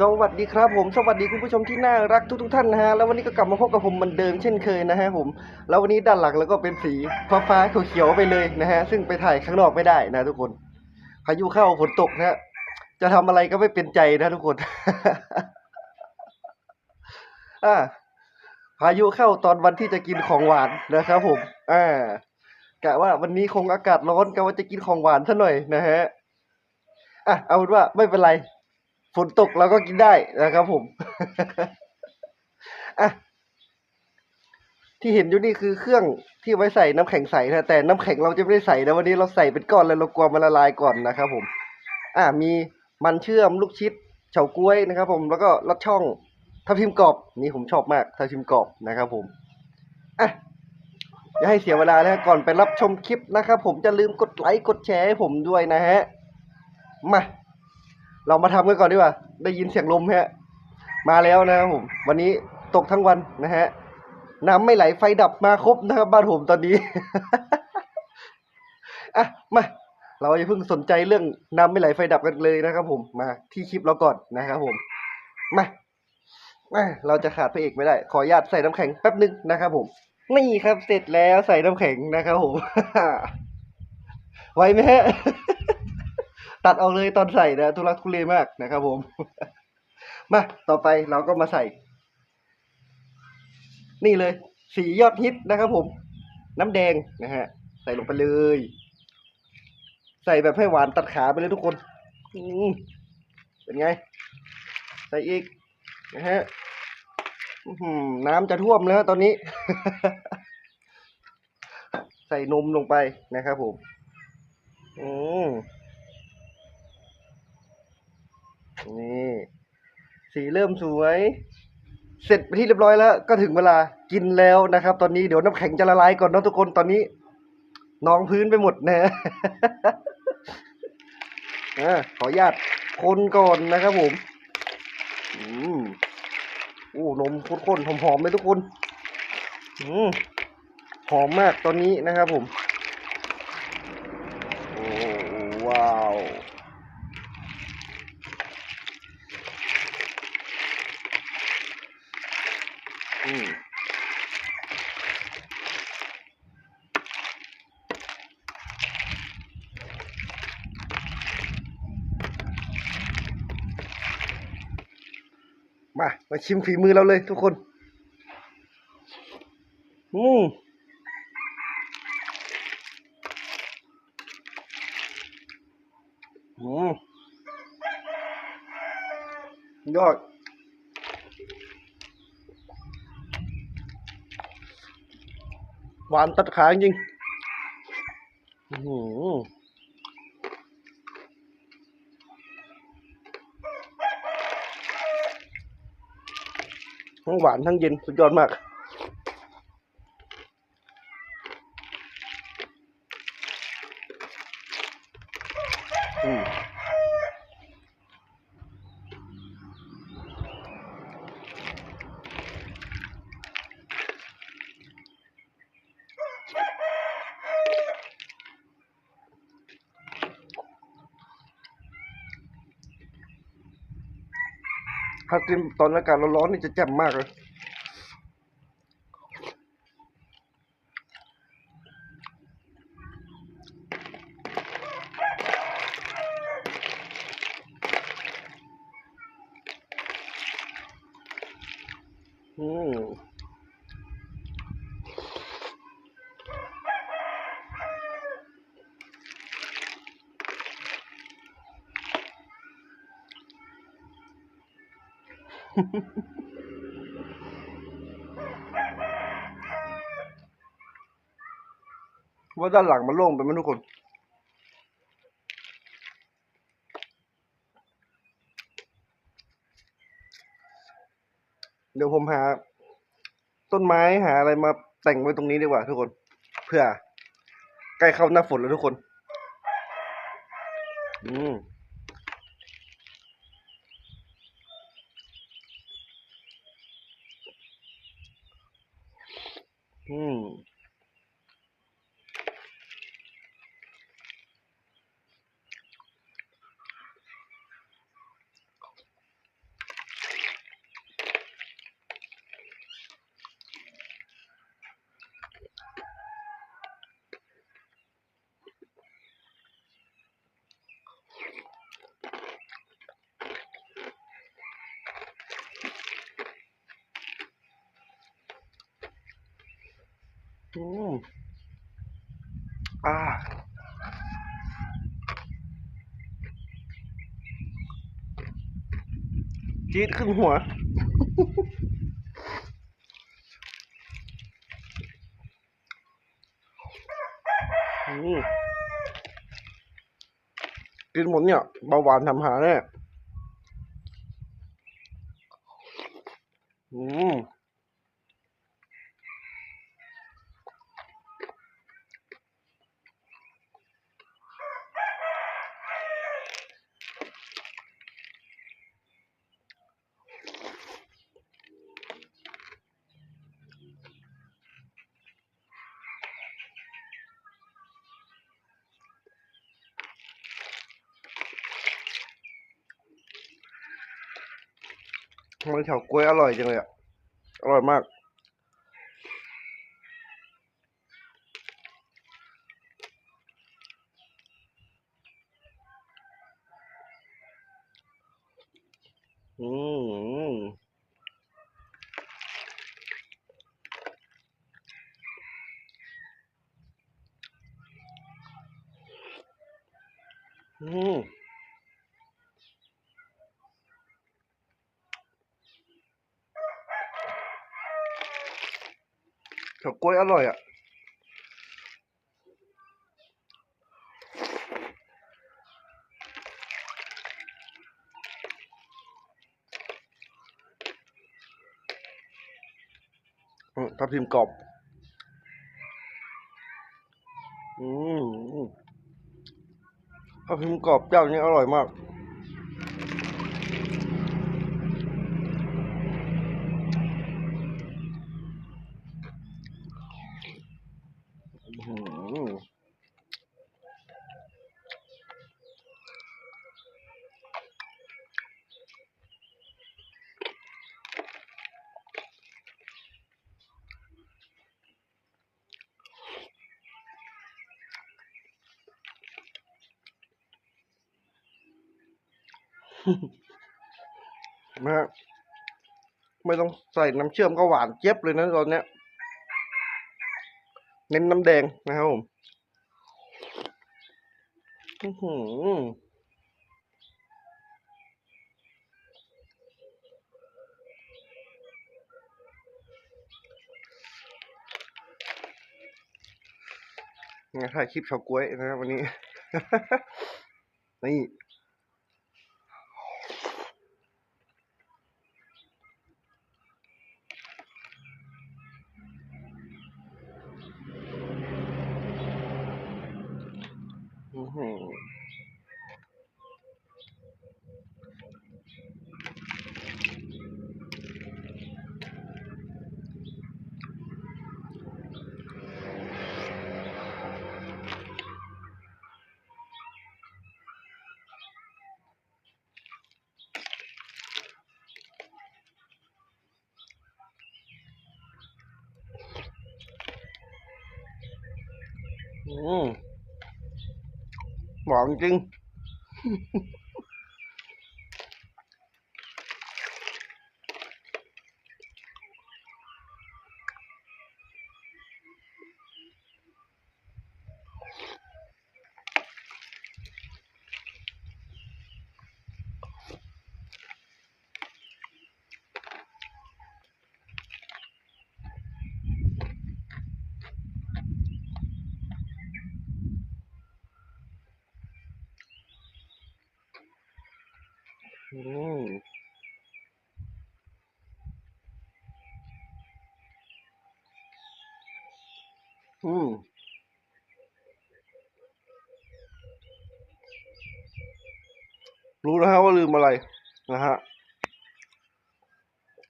สวัสดีครับผมสวัสดีคุณผู้ชมที่น่ารักทุกๆท่านนะฮะแล้ววันนี้ก็กลับมาพบกับผมเหมือนเดิมเช่นเคยนะฮะผมแล้ววันนี้ด้านหลังแล้วก็เป็นสีฟ้าฟ้าเขียวๆไปเลยนะฮะซึ่งไปถ่ายข้างนอกไม่ได้นะทุกคน พายุเข้าฝนตกนะฮะจะทำอะไรก็ไม่เป็นใจนะทุกคนอ่าพายุเข้าตอนวันที่จะกินของหวานนะครับผมอ่ากะว่าวันนี้คงอากาศร้อนกะว่าจะกินของหวานซะหน่อยนะฮะอะเอาเป็นว่าไม่เป็นไร ฝนตกเราก็กินได้นะครับผมอะที่เห็นอยู่นี่คือเครื่องที่ไว้ใส่น้ำแข็งใสนะแต่น้ำแข็งเราจะไม่ได้ใส่นะวันนี้เราใส่เป็นก้อนเลยเรากลัวมันละลายก่อนนะครับผม อะมีมันเชื่อมลูกชิดเฉาก๊วยนะครับ ผมแล้วก็ลอดช่องทับทิมกรอบนี่ผมชอบมากทับทิมกรอบนะครับ ผมอะอย่าให้เสียเวลานะก่อนไปรับชมคลิปนะครับ ผมจะลืมกดไลค์กดแชร์ให้ผมด้วยนะฮะมา เรามาทำกันก่อนดีกว่า ได้ยินเสียงลมฮะ มาแล้วนะครับผม วันนี้ตกทั้งวันนะฮะ น้ำไม่ไหลไฟดับมาครบนะครับบ้านผมตอนนี้ อะ มา เราอย่าเพิ่งสนใจเรื่องน้ำไม่ไหลไฟดับกันเลยนะครับ ผม มาที่คลิปเราก่อนนะครับผม มามาเราจะขาดพระเอกไม่ได้ ขออนุญาตใส่น้ำแข็งแป๊บนึงนะครับผม นี่ครับเสร็จแล้วใส่น้ำแข็งนะครับผม ไวไหมฮะ ตัดออกเลยตอนใส่นะทุลักทุเลมากนะครับผม มาต่อไปเราก็มาใส่ นี่เลย สียอดฮิตนะครับผม น้ำแดงนะฮะ ใส่ลงไปเลย ใส่แบบให้หวานตัดขาไปเลยทุกคนเป็นไง ใส่อีกนะฮะน้ำจะท่วมแล้วตอนนี้ ใส่นมลงไปนะครับผม อืม นี่สีเริ่มสวย เสร็จไปที่เรียบร้อยแล้ว ก็ถึงเวลากินแล้วนะครับ ตอนนี้เดี๋ยวน้ำแข็งจะละลายก่อนนะทุกคนตอนนี้นองพื้นไปหมดนะอ่าขออนุญาตคนก่อนนะครับผม อืมอ้นมข้นๆหอมๆเลยทุกคน อืมหอมมากตอนนี้นะครับผม โอ้ว้าว อืมมา มาชิมฝีมือเราเลยทุกคน อืมอืมยอด หวานตัดขาจริงๆอื้อหือทั้งหวานทั้งเย็นสุดยอดมาก อืม ถ้ากินตอนอากาศร้อนๆนี่จะแจ่มมากเลยอืม ว่าด้านหลังมันโล่งไปไหมทุกคนเดี๋ยวผมหา ต้นไม้หาอะไรมาแต่งไว้ตรงนี้ดีกว่าทุกคน เพื่อ ใกล้เข้าหน้าฝนแล้วทุกคน อืม อืม อืมอ่าจี๊ดขึ้นหัวอืมกินหมดเนี่ยเบาหวานทำหาแน่อืม มันเฉาก้วยอร่อยจังเลยอะ อร่อยมาก อืม อืม เฉาก๊วยอร่อยอะอืมทับทิมกรอบอืมอืมทับทิมกรอบเจ้านี้อร่อยมาก อื้อหือ นะฮะไม่ต้องใส่น้ำเชื่อมก็หวานเจี๊ยบเลยนะตอนเนี้ย เน้นน้ำแดงนะครับผมอื้อหือไงถ่ายคลิปเฉาก๊วยนะครับวันนี้ นี่ อื้อหื ออื อืมรู้แล้วฮะว่าลืมอะไรนะฮะ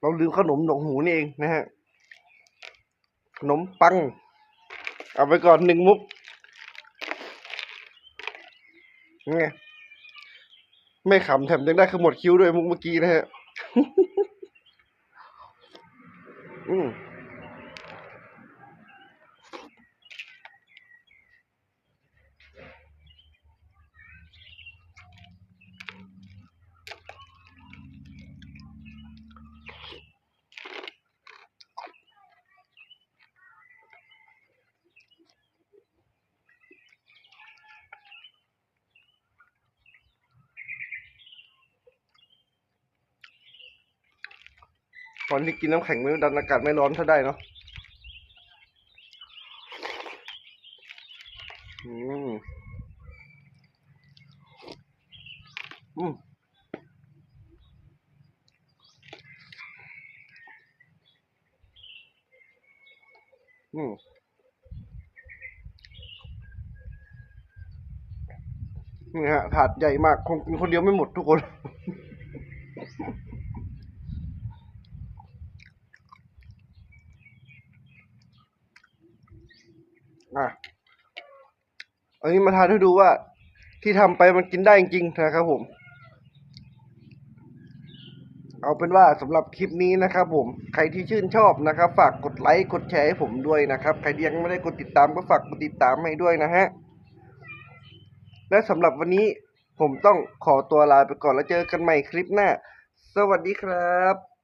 เราลืมขนมหนองหูนี่เองนะฮะ ขนมปัง เอาไปก่อนหนึ่งมุกไง ไม่ขำแถมยังได้ขมวดคิ้วด้วยมุกเมื่อกี้นะฮะ อืม อ ตอนที่กินน้ำแข็งไม่ดันอากาศไม่ร้อนถ้าได้เนาะอืมอืมอืมนี่ฮะถาดใหญ่มาก คงกินคนเดียวไม่หมดทุกคน อะอั นี้มาทานให้ดูว่า ที่ทำไปมันกินได้จริงๆนะครับผม เอาเป็นว่าสำหรับคลิปนี้นะครับผม ใครที่ชื่นชอบนะครับ ฝากกดไลค์กดแชร์ให้ผมด้วยนะครับ ใครที่ยังไม่ได้กดติดตามก็ฝากกดติดตามให้ด้วยนะฮะ และสำหรับวันนี้ผมต้องขอตัวลาไปก่อนแล้วเจอกันใหม่คลิปหน้า สวัสดีครับ